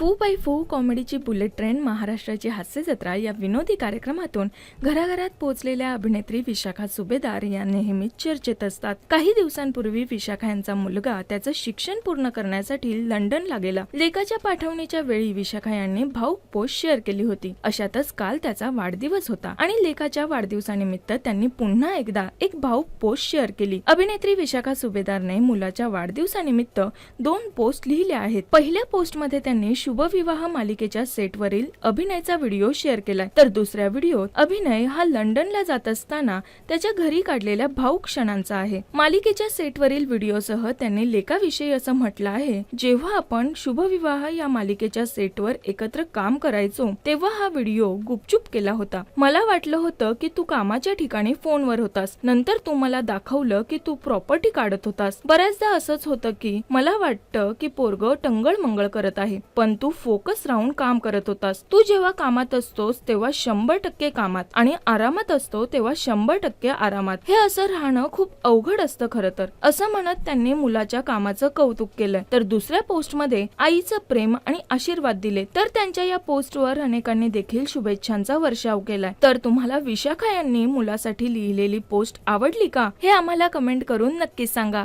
फू बाय फू कॉमेडीची bullet train महाराष्ट्राची हास्य जत्रा या विनोदी कार्यक्रमातून घराघरात पोहोचलेल्या अभिनेत्री विशाखा सुभेदार या नेहमीच चर्चेत असतात. काही दिवसांपूर्वी विशाखा यांचा मुलगा त्याचं शिक्षण पूर्ण करण्यासाठी लंडनला गेला लेखाच्या पाठवणीच्या वेळी विशाखा यांनी भाऊक पोस्ट शेअर केली होती. अशातच काल त्याचा वाढदिवस होता आणि लेखाच्या वाढदिवसानिमित्त त्यांनी पुन्हा एकदा एक भाऊक पोस्ट शेअर केली. अभिनेत्री विशाखा सुभेदारने मुलाच्या वाढदिवसानिमित्त दोन पोस्ट लिहिल्या आहेत. पहिल्या पोस्टमध्ये त्यांनी शुभविवाह मालिकेच्या सेटवरील अभिनयचा व्हिडिओ शेअर केलाय. तर दुसऱ्या व्हिडिओत अभिनय हा लंडनला जात असताना त्याच्या घरी काढलेल्या भाऊ क्षणांचा आहे. मालिकेच्या सेटवरील व्हिडिओसह त्यांनी लेखाविषयी असं म्हटलं आहे जेव्हा आपण शुभविवाह या मालिकेच्या सेटवर एकत्र काम करायचो तेव्हा हा व्हिडिओ गुपचूप केला होता. मला वाटलं होतं की तू कामाच्या ठिकाणी फोनवर होतास. नंतर तू मला दाखवलं की तू प्रॉपर्टी काढत होतास. बऱ्याचदा असंच होतं की मला वाटतं की पोरग टंगळ मंगळ करत आहे. पण तू फोकस राहून काम करत होतास. तू जेव्हा कामात असतोस तेव्हा शंभर टक्के कामात आणि आरामात असतो तेव्हा शंभर टक्के आरामात. हे असं राहणं खूप अवघड असतं खरं तर. असं म्हणत त्यांनी मुलाच्या कामाचं कौतुक केलंय तर दुसऱ्या पोस्टमध्ये आईचं प्रेम आणि आशीर्वाद दिले. तर त्यांच्या या पोस्टवर अनेकांनी देखील शुभेच्छांचा वर्षाव केलाय तर तुम्हाला विशाखा यांनी मुलासाठी लिहिलेली पोस्ट आवडली का? हे आम्हाला कमेंट करून नक्कीच सांगा.